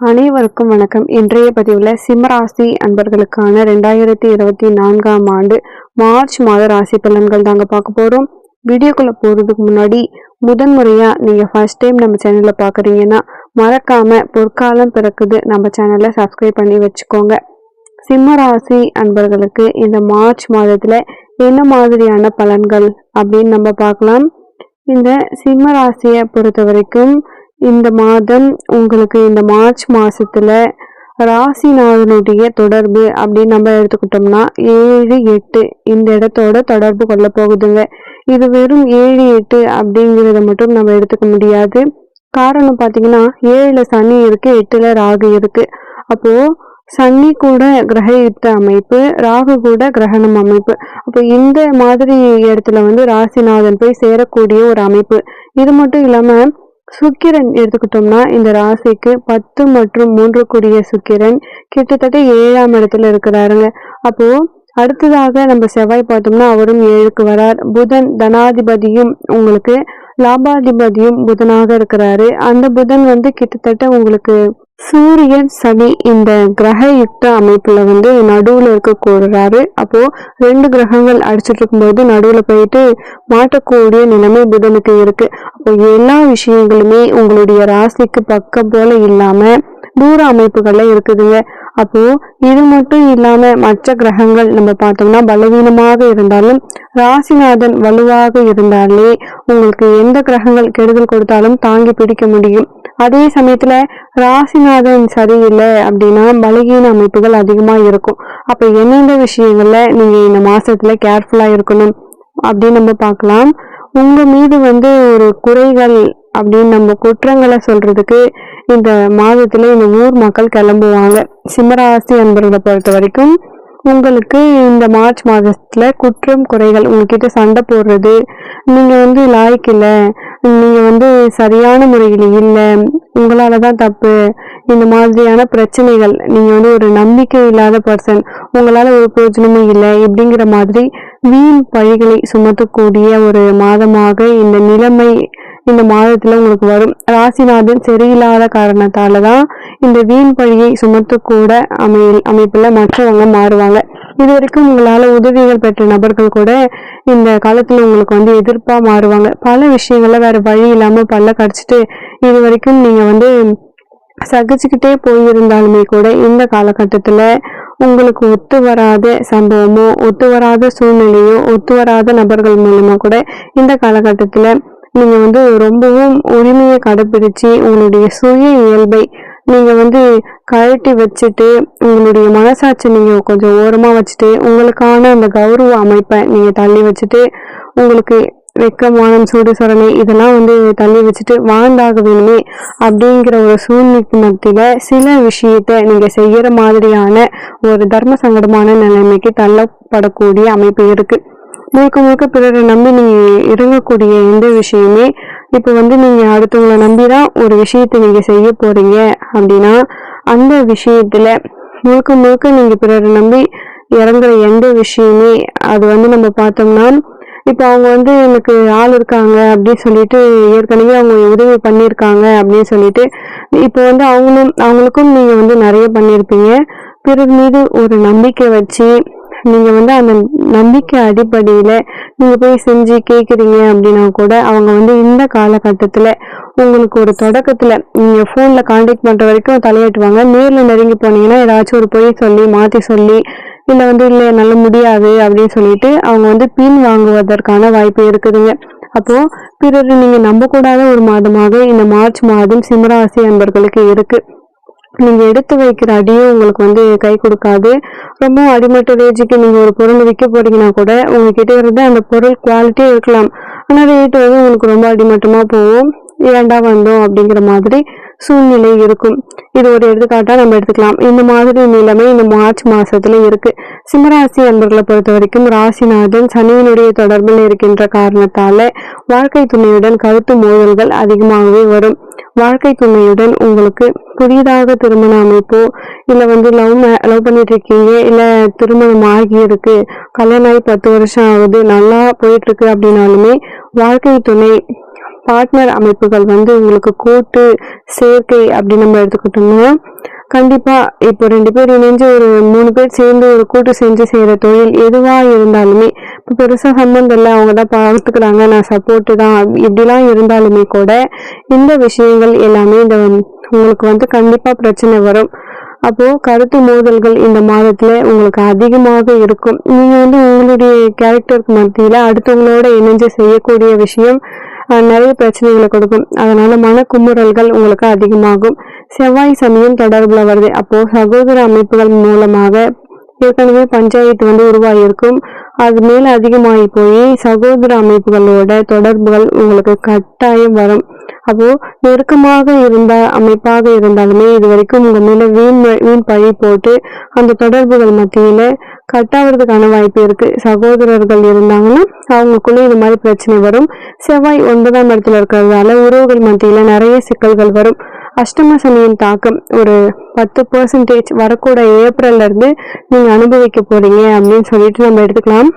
அனைவருக்கும் வணக்கம். இன்றைய பதிவில் சிம்மராசி அன்பர்களுக்கான ரெண்டாயிரத்தி இருபத்தி நான்காம் ஆண்டு மார்ச் மாத ராசி பலன்கள் தாங்க பார்க்க போகிறோம் வீடியோக்குள்ளே போகிறதுக்கு முன்னாடி முதன் முறையாக நீங்கள் ஃபர்ஸ்ட் டைம் நம்ம சேனலில் பார்க்குறீங்கன்னா மறக்காமல் பொற்காலம் பிறக்குது நம்ம சேனலை சப்ஸ்கிரைப் பண்ணி வச்சுக்கோங்க. சிம்மராசி அன்பர்களுக்கு இந்த மார்ச் மாதத்தில் என்ன மாதிரியான பலன்கள் அப்படின்னு நம்ம பார்க்கலாம். இந்த சிம்ம ராசியை பொறுத்த வரைக்கும் இந்த மாதம் உங்களுக்கு இந்த மார்ச் மாதத்தில் ராசிநாதனுடைய தொடர்பு அப்படின்னு நம்ம எடுத்துக்கிட்டோம்னா ஏழு எட்டு இந்த இடத்தோட தொடர்பு கொள்ள போகுதுங்க. இது வெறும் ஏழு எட்டு அப்படிங்கிறத மட்டும் நம்ம எடுத்துக்க முடியாது. காரணம் பார்த்தீங்கன்னா ஏழில் சனி இருக்குது எட்டில் ராகு இருக்குது அப்போது சனி கூட கிரகயுக்த அமைப்பு ராகு கூட கிரகணம் அமைப்பு. அப்போ இந்த மாதிரி இடத்துல வந்து ராசிநாதன் போய் சேரக்கூடிய ஒரு அமைப்பு. இது மட்டும் இல்லாமல் சுக்கிரன் எடுத்துக்கிட்டோம்னா இந்த ராசிக்கு பத்து மற்றும் மூன்று கூடிய சுக்கிரன் கிட்டத்தட்ட ஏழாம் இடத்துல இருக்கிறாருங்க. அப்போ அடுத்ததாக நம்ம செவ்வாய் பார்த்தோம்னா அவரும் ஏழுக்கு வரார். புதன் தனாதிபதியும் உங்களுக்கு லாபாதிபதியும் புதனாக இருக்கிறாரு. அந்த புதன் வந்து கிட்டத்தட்ட உங்களுக்கு சூரியன் சனி இந்த கிரக யுக்த அமைப்புல வந்து நடுவுல இருக்க கூடுறாரு அப்போ ரெண்டு கிரகங்கள் அடிச்சிட்டு இருக்கும்போது நடுவுல போயிட்டு மாட்டக்கூடிய நிலைமை புதனுக்கு இருக்கு. அப்போ எல்லா விஷயங்களுமே உங்களுடைய ராசிக்கு பக்கம் போல இல்லாம தூர அமைப்புகள்ல இருக்குதுங்க. அப்போ இது மட்டும் இல்லாம மற்ற கிரகங்கள் நம்ம பார்த்தோம்னா பலவீனமாக இருந்தாலும் ராசிநாதன் வலுவாக இருந்தாலே உங்களுக்கு எந்த கிரகங்கள் கெடுதல் கொடுத்தாலும் தாங்கி பிடிக்க முடியும். அதே சமயத்துல ராசிநாதன் சரியில்லை அப்படின்னா பலகீன அமைப்புகள் அதிகமா இருக்கும். அப்ப எந்தெந்த விஷயங்கள்ல நீங்க இந்த மாசத்துல கேர்ஃபுல்லா இருக்கணும் அப்படின்னு நம்ம பார்க்கலாம். உங்க மீது வந்து ஒரு குறைகள் அப்படின்னு நம்ம குற்றங்களை சொல்றதுக்கு இந்த மாதத்துல இந்த ஊர் மக்கள் கிளம்புவாங்க. சிம்மராசி அன்பர்களை பொறுத்த வரைக்கும் உங்களுக்கு இந்த மார்ச் மாதத்துல குற்றம் குறைகள் உங்ககிட்ட சண்டை போடுறது நீங்க வந்து லாய்க்கு இல்லை நீங்க வந்து சரியான முறையில் இல்லை உங்களால தான் தப்பு. இந்த மாதிரியான பிரச்சனைகள் நீங்க வந்து ஒரு நம்பிக்கை இல்லாத பர்சன் உங்களால ஒரு பிரயோஜனமும் இல்லை இப்படிங்கிற மாதிரி வீண் பழிகளை சுமத்தக்கூடிய ஒரு மாதமாக இந்த நிலைமை இந்த மாதத்துல உங்களுக்கு வரும். ராசிநாதன் சரியில்லாத காரணத்தால தான் இந்த வீண் பழியை சுமத்தக்கூட அமை அமைப்புல மற்றவங்க மாறுவாங்க. இது வரைக்கும் உங்களால் உதவிகள் பெற்ற நபர்கள் கூட இந்த காலத்தில் உங்களுக்கு வந்து எதிர்ப்பாக மாறுவாங்க. பல விஷயங்கள்ல வேறு வழி இல்லாமல் பல்ல கடிச்சிட்டு இது வரைக்கும் நீங்கள் வந்து சகிச்சுக்கிட்டே போயிருந்தாலுமே கூட இந்த காலகட்டத்தில் உங்களுக்கு ஒத்து வராத சம்பவமோ ஒத்து வராத சூழ்நிலையோ ஒத்து வராத நபர்கள் மூலமாக கூட இந்த காலகட்டத்தில் நீங்கள் வந்து ரொம்பவும் உரிமையை கடைபிடிச்சு உங்களுடைய சுய இயல்பை நீங்கள் வந்து கழட்டி வச்சுட்டு உங்களுடைய மனசாட்சி நீங்கள் கொஞ்சம் ஓரமாக வச்சுட்டு உங்களுக்கான அந்த கௌரவ அமைப்பை நீங்கள் தள்ளி வச்சுட்டு உங்களுக்கு வெக்கமானம் சூடு சொரணை இதெல்லாம் வந்து தள்ளி வச்சுட்டு வாழ்ந்தாக வேணுமே அப்படிங்கிற ஒரு சூழ்நிலைக்கு மத்தியில் சில விஷயத்தை நீங்கள் செய்கிற மாதிரியான ஒரு தர்ம சங்கடமான நிலைமைக்கு தள்ளப்படக்கூடிய அமைப்பு இருக்குது முழுக்க முழுக்க பிறரை நம்பி நீங்கள் இறங்கக்கூடிய எந்த விஷயமே இப்போ வந்து நீங்கள் அடுத்தவங்களை நம்பி தான் ஒரு விஷயத்தை நீங்கள் செய்ய போகிறீங்க அப்படின்னா அந்த விஷயத்தில் முழுக்க முழுக்க நீங்கள் பிறரை நம்பி இறங்குற எந்த விஷயமே அது வந்து நம்ம பார்த்தோம்னா இப்போ அவங்க வந்து எனக்கு ஆள் இருக்காங்க அப்படின்னு சொல்லிட்டு ஏற்கனவே அவங்க உதவி பண்ணியிருக்காங்க அப்படின்னு சொல்லிட்டு இப்போ வந்து அவங்களும் அவங்களுக்கும் நீங்கள் வந்து நிறைய பண்ணியிருப்பீங்க. பிறர் மீது ஒரு நம்பிக்கை வச்சு நீங்கள் வந்து அந்த நம்பிக்கை அடிப்படையில் நீங்கள் போய் செஞ்சு கேட்குறீங்க அப்படின்னா கூட அவங்க வந்து இந்த காலகட்டத்தில் உங்களுக்கு ஒரு தொடக்கத்தில் நீங்கள் ஃபோனில் காண்டாக்ட் பண்ணுற வரைக்கும் தலையாட்டுவாங்க. நேரில் நெருங்கி போனீங்கன்னா ஏதாச்சும் ஒரு பொய் சொல்லி மாற்றி சொல்லி இல்லை வந்து இல்லை நல்ல முடியாது அப்படின்னு சொல்லிட்டு அவங்க வந்து பின் வாங்குவதற்கான வாய்ப்பு இருக்குதுங்க. அப்போ பிறர் நீங்க நம்பக்கூடாத ஒரு மாதமாக இந்த மார்ச் மாதம் சிம்மராசி அன்பர்களுக்கு இருக்குது நீங்கள் எடுத்து வைக்கிற அடியும் உங்களுக்கு வந்து கை கொடுக்காது. ரொம்ப அடிமட்ட ரேஜுக்கு நீங்கள் ஒரு பொருள் விற்க போறீங்கன்னா கூட உங்ககிட்ட இருந்து அந்த பொருள் குவாலிட்டியாக இருக்கலாம். ஆனால் ரேட் வந்து உங்களுக்கு ரொம்ப அடிமட்டமாக போகும். ஏண்டா வந்தோம் அப்படிங்கிற மாதிரி சூழ்நிலை இருக்கும். இது ஒரு எடுத்துக்காட்டா நம்ம எடுத்துக்கலாம். இந்த மாதிரி நிலைமை இந்த மார்ச் மாசத்துல இருக்கு. சிம்மராசி அன்பர்களை பொறுத்த வரைக்கும் ராசிநாதன் சனியினுடைய தொடர்பில் இருக்கின்ற காரணத்தால வாழ்க்கை துணையுடன் கருத்து மோதல்கள் அதிகமாகவே வரும். வாழ்க்கை துணையுடன் உங்களுக்கு புதிதாக திருமண அமைப்போ இல்லை வந்து லவ் லவ் பண்ணிட்டு இருக்கீங்க இல்லை திருமணம் ஆகி இருக்கு கல்யாணம் ஆகி பத்து வருஷம் ஆகுது நல்லா போயிட்டு இருக்கு அப்படின்னாலுமே வாழ்க்கை துணை பார்ட்னர் அமைப்புகள் வந்து உங்களுக்கு கூட்டு சேர்க்கை அப்படின்னு நம்ம எடுத்துக்கிட்டோம்னா கண்டிப்பாக இப்போ ரெண்டு பேர் இணைஞ்சு ஒரு மூணு பேர் சேர்ந்து ஒரு கூட்டு செஞ்சு செய்கிற தொழில் எதுவாக இருந்தாலுமே இப்போ பெருசாக சம்பந்தம் இல்லை அவங்க தான் பார்த்துக்கிறாங்க நான் சப்போர்ட்டு தான் இப்படிலாம் இருந்தாலுமே கூட இந்த விஷயங்கள் எல்லாமே இந்த உங்களுக்கு வந்து கண்டிப்பாக பிரச்சனை வரும். அப்போது கருத்து மோதல்கள் இந்த மாதத்தில் உங்களுக்கு அதிகமாக இருக்கும். நீங்கள் வந்து உங்களுடைய கேரக்டருக்கு மத்தியில் அடுத்தவங்களோட இணைஞ்சு செய்யக்கூடிய விஷயம் நிறைய பிரச்சனைகளை கொடுக்கும். அதனால மனக்குமுறல்கள் உங்களுக்கு அதிகமாகும். செவ்வாய் சமயம் தொடர்புல வருது. அப்போ சகோதர அமைப்புகள் மூலமாக ஏற்கனவே பஞ்சாயத்து வந்து உருவாகியிருக்கும். அது மேல அதிகமாகி போய் சகோதர அமைப்புகளோட தொடர்புகள் உங்களுக்கு கட்டாயம் வரும். அப்போ நெருக்கமாக இருந்த அமைப்பாக இருந்தாலுமே இது வரைக்கும் உங்க மேல வீண் வீண் பழி போட்டு அந்த தொடர்புகள் மத்தியில கட்டாவதுக்கான வாய்ப்பு இருக்கு. சகோதரர்கள் இருந்தாங்கன்னா அவங்களுக்குள்ளே இது மாதிரி பிரச்சனை வரும். செவ்வாய் ஒன்பதாம் இடத்துல இருக்கிறதால உறவுகள் மத்தியில நிறைய சிக்கல்கள் வரும். அஷ்டம சனியின் தாக்கம் ஒரு பத்து பர்சன்டேஜ் வரக்கூட ஏப்ரல்ல இருந்து நீங்க அனுபவிக்க போறீங்க அப்படின்னு சொல்லிட்டு நம்ம எடுத்துக்கலாம்.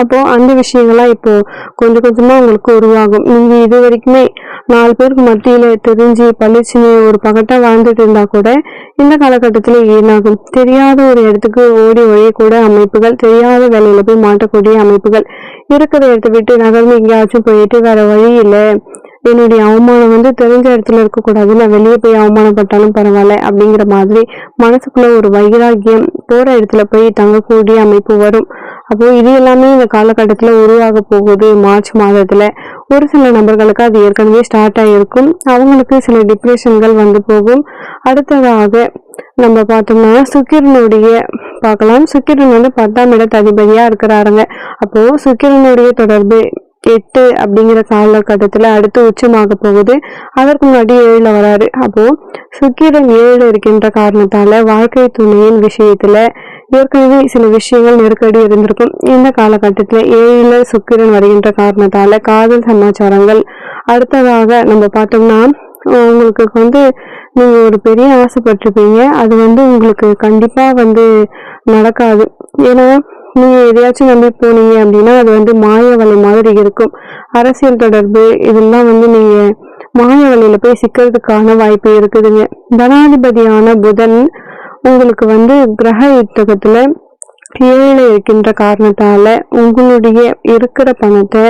அப்போது அந்த விஷயங்கள்லாம் இப்போது கொஞ்சம் கொஞ்சமாக உங்களுக்கு உருவாகும். நீங்கள் இது வரைக்குமே நாலு பேருக்கு மத்தியில் தெரிஞ்சு பழிச்சுன்னு ஒரு பகட்டாக வாழ்ந்துட்டு இருந்தால் கூட இந்த காலகட்டத்தில் ஏனாகும். தெரியாத ஒரு இடத்துக்கு ஓடி ஒழியக்கூட அமைப்புகள் தெரியாத வேலையில் போய் மாட்டக்கூடிய அமைப்புகள் இருக்கிற இடத்த விட்டு நகர்ந்து எங்கேயாச்சும் போயிட்டு வேறு வழி இல்லை. என்னுடைய அவமானம் வந்து தெரிஞ்ச இடத்துல இருக்கக்கூடாது நான் வெளியே போய் அவமானப்பட்டாலும் பரவாயில்ல அப்படிங்கிற மாதிரி மனசுக்குள்ள ஒரு வைராகியம் போகிற இடத்துல போய் தங்கக்கூடிய அமைப்பு வரும். அப்போ இது எல்லாமே இந்த காலகட்டத்தில் உருவாக போகுது. மார்ச் மாதத்தில் ஒரு சில நபர்களுக்கு அது ஏற்கனவே ஸ்டார்ட் ஆகிருக்கும் அவங்களுக்கு சில டிப்ரெஷன்கள் வந்து போகும். அடுத்ததாக நம்ம பார்த்தோம்னா சுக்கிரனுடைய பார்க்கலாம். சுக்கிரன் வந்து பத்தாம் இடத்து அதிபதியாக இருக்கிறாருங்க. அப்போ சுக்கிரனுடைய தொடர்பு எட்டு அப்படிங்கிற காலகட்டத்தில் அடுத்து உச்சமாக போகுது. அதற்கு முன்னாடி ஏழில் வராரு. அப்போது சுக்கிரன் ஏழு இருக்கின்ற காரணத்தால் வாழ்க்கை துணையின் விஷயத்தில் ஏற்கனவே சில விஷயங்கள் நெருக்கடி இருந்திருக்கும் இந்த காலகட்டத்தில் ஏழில் சுக்கிரன் வருகின்ற காரணத்தால காதல் சமாச்சாரங்கள் அடுத்ததாக நம்ம பார்த்தோம்னா உங்களுக்கு வந்து நீங்க ஒரு பெரிய ஆசைப்பட்டிருப்பீங்க. அது வந்து உங்களுக்கு கண்டிப்பா வந்து நடக்காது. ஏன்னா நீங்க எதையாச்சும் நம்பி போனீங்க அப்படின்னா அது வந்து மாய வலை மாதிரி இருக்கும். அரசியல் தொடர்பு இதெல்லாம் வந்து நீங்க மாய வலையில போய் சிக்கிறதுக்கான வாய்ப்பு இருக்குதுங்க. தனாதிபதியான புதன் உங்களுக்கு வந்து கிரக யுத்தகத்துல ஏழில் இருக்கின்ற காரணத்தால உங்களுடைய இருக்கிற பணத்தை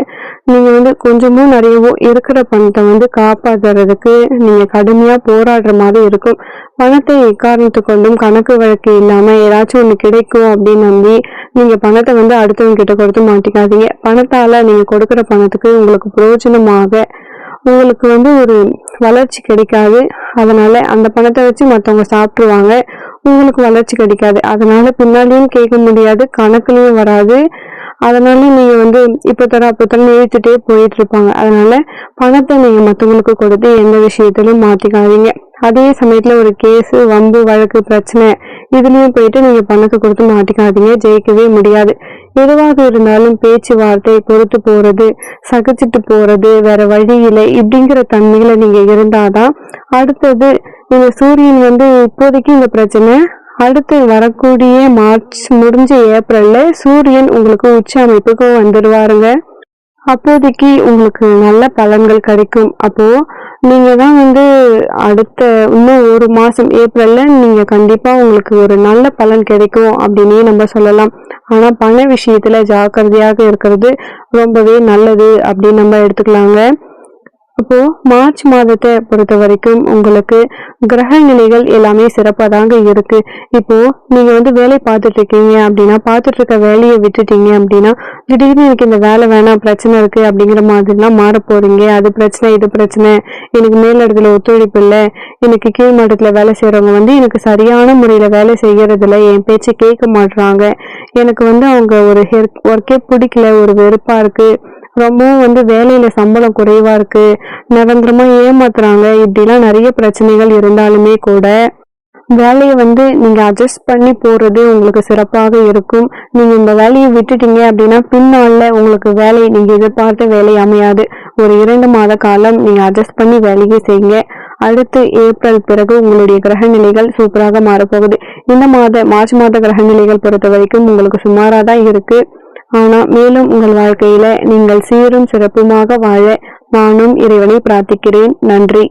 நீங்க வந்து கொஞ்சமும் நிறையவோ இருக்கிற பணத்தை வந்து காப்பாத்துறதுக்கு நீங்க கடுமையா போராடுற மாதிரி இருக்கும். பணத்தை எக்காரணத்து கொண்டும் கணக்கு வழக்கு இல்லாம ஏதாச்சும் ஒண்ணு கிடைக்கும் அப்படின்னு நம்பி நீங்க பணத்தை வந்து அடுத்தவங்க கிட்ட கொடுத்து மாட்டிக்காதீங்க. பணத்தால நீங்க கொடுக்குற பணத்துக்கு உங்களுக்கு பிரயோஜனமாக உங்களுக்கு வந்து ஒரு வளர்ச்சி கிடைக்காது. அதனால அந்த பணத்தை வச்சு மற்றவங்க சாப்பிட்ருவாங்க உங்களுக்கு வளர்ச்சி கிடைக்காது. அதனால பின்னாடியும் கேட்க முடியாது. கணக்குலையும் வராது. அதனால நீங்க வந்து இப்ப தர அப்ப தர இழுத்துட்டே போயிட்டு இருப்பாங்க அதனால பணத்தை நீங்க மத்தவங்களுக்கு கொடுத்து எந்த விஷயத்திலும் மாத்திக்காதீங்க. அதே சமயத்துல ஒரு கேஸ் வம்பு வழக்கு பிரச்சனை இதுலயும் போயிட்டு நீங்க பணத்தை கொடுத்து மாட்டிக்காதீங்க ஜெயிக்கவே முடியாது. எதுவாக இருந்தாலும் பேச்சுவார்த்தை பொறுத்து போறது சகிச்சுட்டு போறது வேற வழி இல்லை இப்படிங்கிற தன்மையில நீங்க இருந்தாதான் அடுத்தது இந்த சூரியன் வந்து இப்போதைக்கு இந்த பிரச்சனை. அடுத்து வரக்கூடிய மார்ச் முடிஞ்ச ஏப்ரல்ல சூரியன் உங்களுக்கு உச்ச அமைப்புக்கு வந்துடுவாருங்க அப்போதைக்கு உங்களுக்கு நல்ல பலன்கள் கிடைக்கும். அப்போ நீங்கள் தான் வந்து அடுத்த இன்னும் ஒரு மாதம் ஏப்ரலில் நீங்கள் கண்டிப்பாக உங்களுக்கு ஒரு நல்ல பலன் கிடைக்கும் அப்படின்னே நம்ம சொல்லலாம். ஆனால் பண விஷயத்தில் ஜாக்கிரதையாக இருக்கிறது ரொம்பவே நல்லது அப்படின்னு நம்ம எடுத்துக்கலாங்க. அப்போ மார்ச் மாதத்தை பொறுத்த வரைக்கும் உங்களுக்கு கிரக நிலைகள் எல்லாமே சிறப்பாக தாங்க இருக்கு. இப்போ நீங்க வந்து வேலை பார்த்துட்டு இருக்கீங்க அப்படின்னா பார்த்துட்டு இருக்க வேலையை விட்டுட்டீங்க அப்படின்னா திடீர்னு எனக்கு இந்த வேலை வேணாம் பிரச்சனை இருக்கு அப்படிங்கிற மாதிரிலாம் மாற போறீங்க. அது பிரச்சனை இது பிரச்சனை. எனக்கு மேலிடத்துல ஒத்துழைப்பு இல்லை. எனக்கு கீழ் மட்டத்தில் வேலை செய்யறவங்க வந்து எனக்கு சரியான முறையில வேலை செய்யறதுல என் பேச்சை கேட்க மாட்றாங்க. எனக்கு வந்து அவங்க ஒரு ஒர்க்கே பிடிக்கல ஒரு வெறுப்பா இருக்கு. ரொம்பவும் வந்து வேலையில சம்பளம் குறைவா இருக்கு. நிரந்தரமா ஏமாத்துறாங்க. இப்படிலாம் நிறைய பிரச்சனைகள் இருந்தாலுமே கூட வேலையை வந்து நீங்க அட்ஜஸ்ட் பண்ணி போறது உங்களுக்கு சிறப்பாக இருக்கும். நீங்க இந்த வேலையை விட்டுட்டீங்க அப்படின்னா பின்னால உங்களுக்கு வேலை நீங்க எதிர்பார்த்த வேலை அமையாது. ஒரு இரண்டு மாத காலம் நீங்க அட்ஜஸ்ட் பண்ணி வேலையை செய்யுங்க. அடுத்து ஏப்ரல் பிறகு உங்களுடைய கிரக நிலைகள் சூப்பராக மாறப்போகுது. இந்த மாத மார்ச் மாத கிரக நிலைகள் பொறுத்த வரைக்கும் உங்களுக்கு சுமாராக தான் இருக்கு. ஆனால் மேலும் உங்கள் வாழ்க்கையில நீங்கள் சீரும் சிறப்புமாக வாழ நானும் இறைவனை பிரார்த்திக்கிறேன். நன்றி.